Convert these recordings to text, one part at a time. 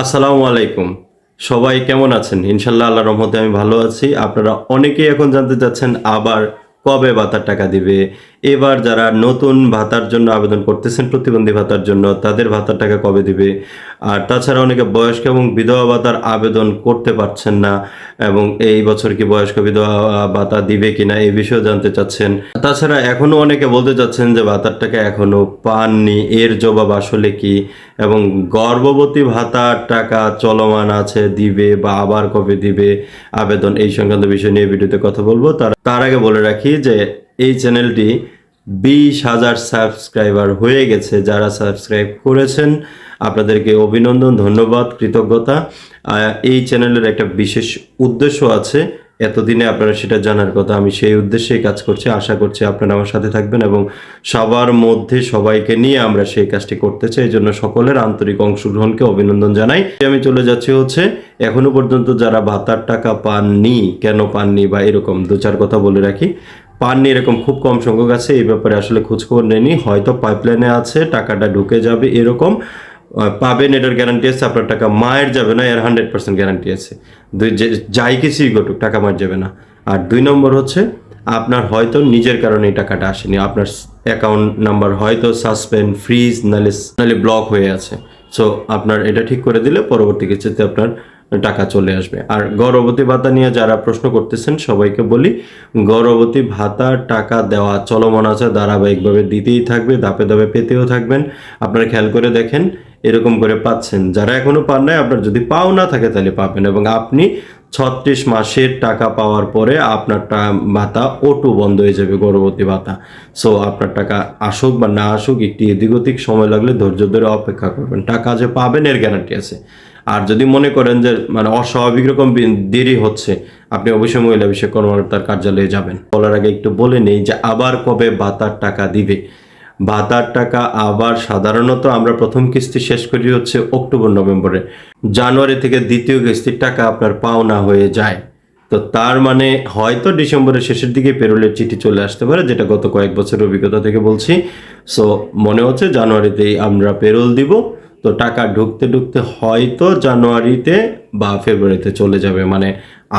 আসসালামু আলাইকুম। সবাই কেমন আছেন? ইনশাল্লাহ আল্লাহ রহমতে আমি ভালো আছি। আপনারা অনেকেই এখন জানতে চাচ্ছেন, আবার কবে বাতার টাকা দিবে? এবার যারা নতুন ভাতার জন্য আবেদন করতেছেন, প্রতিবন্ধী ভাতার জন্য, তাদের ভাতার টাকা কবে দিবে? আর তাছাড়া অনেকে বয়স্ক এবং বিধবা ভাতার আবেদন করতে পারছেন না, এবং এই বছর কি বয়স্ক বিধবা ভাতা দিবে কিনা এই বিষয়ে জানতে চাচ্ছেন। তাছাড়া এখনও অনেকে বলতে চাচ্ছেন যে ভাতার টাকা এখনও পাননি, এর জবাব আসলে কি? এবং গর্ভবতী ভাতার টাকা চলমান আছে, দিবে বা আবার কবে দিবে আবেদন এই সংক্রান্ত বিষয় নিয়ে ভিডিওতে কথা বলব। তার তার আগে বলে রাখি যে এই চ্যানেলটি বিশ হাজার সাবস্ক্রাইবার হয়ে গেছে। যারা সাবস্ক্রাইব করেছেন, আপনাদেরকে অভিনন্দন, ধন্যবাদ, কৃতজ্ঞতা। এই চ্যানেলের একটা বিশেষ উদ্দেশ্য আছে। এতদিনে আপনারা সেটা জানার কথা, আমি সেই উদ্দেশ্যেই কাজ করছি। আশা করছি আপনারা আমার সাথে থাকবেন এবং সবার মধ্যে সবাইকে নিয়ে আমরা সেই কাজটি করতে চাই। এই জন্য সকলের আন্তরিক অংশগ্রহণকে অভিনন্দন জানাই। আমি চলে যাচ্ছি হচ্ছে, এখনও পর্যন্ত যারা ভাতার টাকা পাননি, কেন পাননি বা এরকম দু চার কথা বলে রাখি পাননি, এরকম খুব কম সংখ্যক আছে, এই ব্যাপারে আসলে খোঁজখবর নেয়নি। হয়তো পাইপলাইনে আছে, টাকাটা ঢুকে যাবে এরকম। পাবেন এটার গ্যারান্টি আছে, আপনার টাকা মায়ের যাবে না, এর হান্ড্রেড পার্সেন্ট গ্যারান্টি আছে। দুই যাই কিছুই ঘটুক, টাকা মায়ের যাবে না। আর দুই নম্বর হচ্ছে, আপনার হয়তো নিজের কারণে এই টাকাটা আসেনি। আপনার অ্যাকাউন্ট নাম্বার হয়তো সাসপেন্ড ফ্রিজ নাহলে নাহলে ব্লক হয়ে আছে। সো আপনার এটা ঠিক করে দিলে পরবর্তী কিছুতে আপনার টাকা চলে আসবে। আর গর্ভবতী ভাতা নিয়ে যারা প্রশ্ন করতেছেন, সবাইকে বলি, গর্ভবতী ভাতার টাকা দেওয়া চলমান আছে, ধারাবাহিকভাবে দিতেই থাকবে, ধাপে ধাপে পেতেও থাকবেন। আপনারা খেয়াল করে দেখেন, এরকম করে পাচ্ছেন। যারা এখনও পান নাই, আপনার যদি পাও না থাকে তাহলে পাবেন। এবং আপনি ছত্রিশ মাসের টাকা পাওয়ার পরে আপনার ভাতা ওটু বন্ধ হয়ে যাবে গর্ভবতী ভাতা। সো, আপনার টাকা আসুক বা না আসুক, একটি এদিক সময় লাগলে ধৈর্য ধরে অপেক্ষা করবেন। টাকা যে পাবেন, এর গ্যারান্টি আছে। আর যদি মনে করেন যে মানে অস্বাভাবিক রকম দেরি হচ্ছে, আপনি অবশ্যই মহিলা বিষয় কর্মকর্তার কার্যালয়ে যাবেন। বলার আগে একটু বলে নেই যে, আবার কবে ভাতার টাকা দিবে? ভাতার টাকা আবার সাধারণত আমরা প্রথম কিস্তি শেষ করি হচ্ছে অক্টোবর, নভেম্বরে। জানুয়ারি থেকে দ্বিতীয় কিস্তির টাকা আপনার পাওনা হয়ে যায়। তো তার মানে হয়তো ডিসেম্বরের শেষের দিকে পেরোলের চিঠি চলে আসতে পারে, যেটা গত কয়েক বছরের অভিজ্ঞতা থেকে বলছি। সো মনে হচ্ছে জানুয়ারিতেই আমরা পেরোল দিব। তো টাকা ঢুকতে ঢুকতে হয়তো জানুয়ারিতে বা ফেব্রুয়ারিতে চলে যাবে। মানে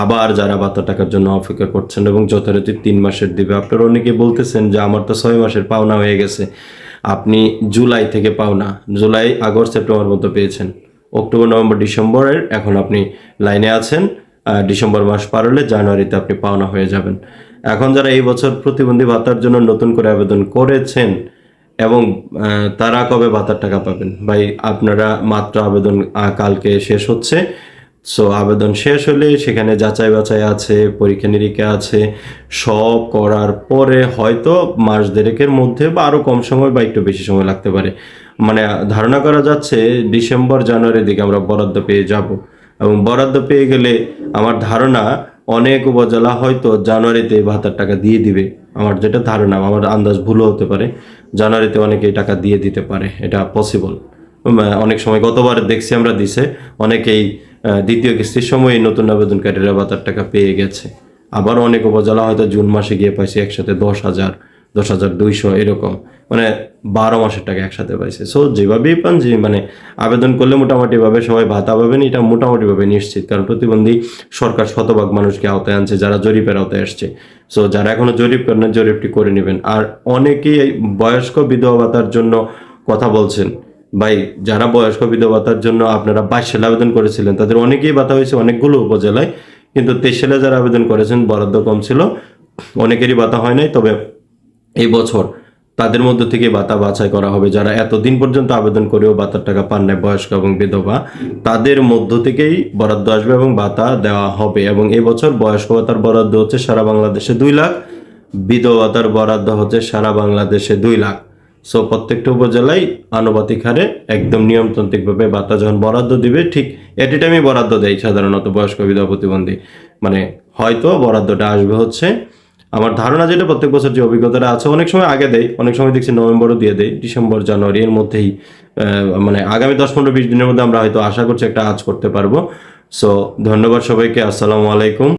আবার যারা ভাতা টাকার জন্য অপেক্ষা করছেন এবং যথারীতি তিন মাসের দিবে। আপনারা অনেকে বলতেছেন যে আমার তো ছয় মাসের পাওনা হয়ে গেছে। আপনি জুলাই থেকে পাওনা। জুলাই, আগস্ট, সেপ্টেম্বর মতো পেয়েছেন। অক্টোবর, নভেম্বর, ডিসেম্বরের এখন আপনি লাইনে আছেন। ডিসেম্বর মাস পার হলে জানুয়ারিতে আপনি পাওনা হয়ে যাবেন। এখন যারা এই বছর প্রতিবন্ধী ভাতার জন্য নতুন করে আবেদন করেছেন এবং তারা কবে ভাতার টাকা পাবেন? ভাই, আপনারা মাত্র আবেদন কালকে শেষ হচ্ছে। সো আবেদন শেষ হলে সেখানে যাচাই বাছাই আছে, পরীক্ষা নিরীক্ষা আছে। সব করার পরে হয়তো মাস দেড়েকের মধ্যে বা আরও কম সময় বা একটু বেশি সময় লাগতে পারে। মানে ধারণা করা যাচ্ছে ডিসেম্বর, জানুয়ারির দিকে আমরা বরাদ্দ পেয়ে যাব। এবং বরাদ্দ পেয়ে গেলে আমার ধারণা অনেক উপজেলা হয়তো জানুয়ারিতে ভাতার টাকা দিয়ে দিবে। আমার যেটা ধারণা, আমার আন্দাজ ভুলও হতে পারে। জানুয়ারিতে অনেকে টাকা দিয়ে দিতে পারে, এটা পসিবল অনেক সময় গতবার দেখছি আমরা দিছে, অনেকেই দ্বিতীয় কিস্তির সময় নতুন আবেদনকারীরা বাতার টাকা পেয়ে গেছে। আবার অনেক উপজেলা হয়তো জুন মাসে গিয়ে পাইছে একসাথে দশ হাজার। দশ হাজার দুইশো এরকম। মানে বারো মাসের টাকা একসাথে পাইছে। সো যেভাবেই পান, যে মানে আবেদন করলে মোটামুটিভাবে সবাই ভাতা পাবেন, এটা মোটামুটিভাবে নিশ্চিত। কারণ প্রতিবন্ধী সরকার শতভাগ মানুষকে আওতায় আনছে, যারা জরিপের আওতায় আসছে। সো যারা এখনও জরিপ করেন জরিপটি করে নেবেন। আর অনেকেই বয়স্ক বিধবা ভাতার জন্য কথা বলছেন। ভাই, যারা বয়স্ক বিধবা ভাতার জন্য আপনারা বাইশ সালে আবেদন করেছিলেন, তাদের অনেকেই ভাতা হয়েছে অনেকগুলো উপজেলায়। কিন্তু তেইশ সালে যারা আবেদন করেছেন, বরাদ্দ কম ছিল। অনেকেরই ভাতা হয় নাই, তবে এই বছর তাদের মধ্য থেকে ভাতা বাছাই করা হবে। যারা এতদিন পর্যন্ত আবেদন করেও ভাতার টাকা পান নাই, বয়স্ক এবং বিধবা, তাদের মধ্য থেকেই বরাদ্দ আসবে এবং ভাতা দেওয়া হবে। এবং এবছর বছর বয়স্ক ভাতার বরাদ্দ হচ্ছে সারা বাংলাদেশে দুই লাখ, বিধবা ভাতার বরাদ্দ হচ্ছে সারা বাংলাদেশে দুই লাখ। সো প্রত্যেকটা উপজেলায় আনুপাতিক হারে একদম নিয়মতান্ত্রিকভাবে ভাতা যখন বরাদ্দ দিবে, ঠিক এটি টাইমই বরাদ্দ দেয় সাধারণত বয়স্ক বিধবা প্রতিবন্ধী। মানে হয়তো বরাদ্দটা আসবে হচ্ছে আমার ধারণা যেটা প্রত্যেক বছর যে অভিজ্ঞতাটা আছে, অনেক সময় আগে দেয় অনেক সময় দেখছি নভেম্বরও দিয়ে দেয় ডিসেম্বর জানুয়ারি এর মধ্যেই মানে আগামী দশ, পনেরো, বিশ দিনের মধ্যে আমরা হয়তো আশা করছি একটা আজ করতে পারব। সো ধন্যবাদ সবাইকে, আসসালামু আলাইকুম।